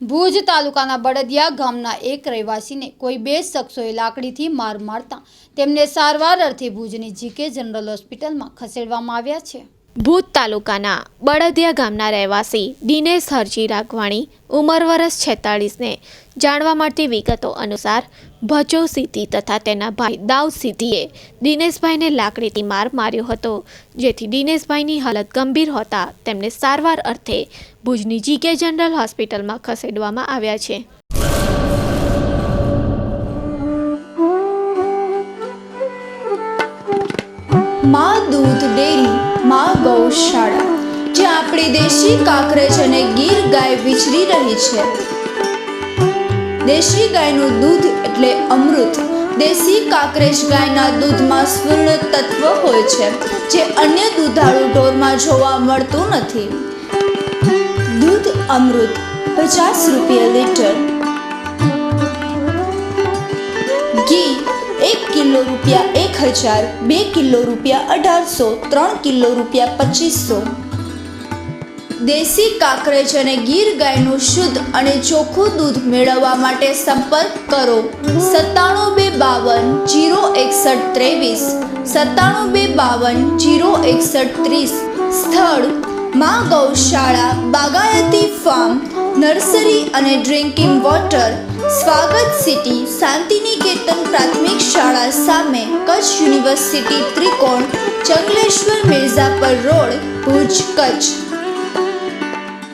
ભુજ તાલુકાના બળદિયા ગામના એક રહેવાસીને કોઈ બે શખ્સોએ લાકડીથી માર મારતા તેમને સારવાર અર્થે ભુજની જીકે જનરલ હોસ્પિટલમાં ખસેડવામાં આવ્યા છે. ભૂત તાલુકાના બળદિયા ગામના રહેવાસી દિનેશ હરજી રાઘવાણી ઉંમર વર્ષ છેતાળીસને જાણવા મળતી વિગતો અનુસાર ભજો સિદ્ધિ તથા તેના ભાઈ દાઉદ સિદ્ધિએ દિનેશભાઈને લાકડીથી માર માર્યો હતો. જેથી દિનેશભાઈની હાલત ગંભીર હોતા તેમને સારવાર અર્થે ભુજની જીકે જનરલ હોસ્પિટલમાં ખસેડવામાં આવ્યા છે. માં દૂધ ડેરી માં ગૌશાળા જ્યાં આપણી દેશી કાકરેજ અને ગીર ગાય વિચરી રહી છે. દેશી ગાયનું દૂધ એટલે અમૃત. દેશી કાકરેજ ગાયના દૂધમાં સ્વર્ણ તત્વ હોય છે, જે અન્ય દૂધાળુ ઢોરમાં જોવા મળતું નથી. દૂધ અમૃત પચાસ રૂપિયા લીટર એક કિલો રૂપિયા એક હજાર, બે કિલો રૂપિયા અઢારસો, ત્રણ કિલો રૂપિયા પચીસો. દેશી કાકરેજ અને ગીર ગાયનું શુદ્ધ અને ચોખ્ખું દૂધ મેળવવા માટે સંપર્ક કરો. સત્તાણું બે બાવન, જીરો એકસઠ ત્રેવીસ. સત્તાણું બે બાવન, જીરો એકસઠ ત્રીસ. સ્થળ, મા ગૌશાળા, બાગાયતી ફાર્મ, નર્સરી અને drinking water Swagat city Shantiniketan પ્રાથમિક શાળા સામે કચ્છ યુનિવર્સિટી ત્રિકોણ ચંગલેશ્વર મિર્ઝાપર રોડ ભુજ કચ્છ.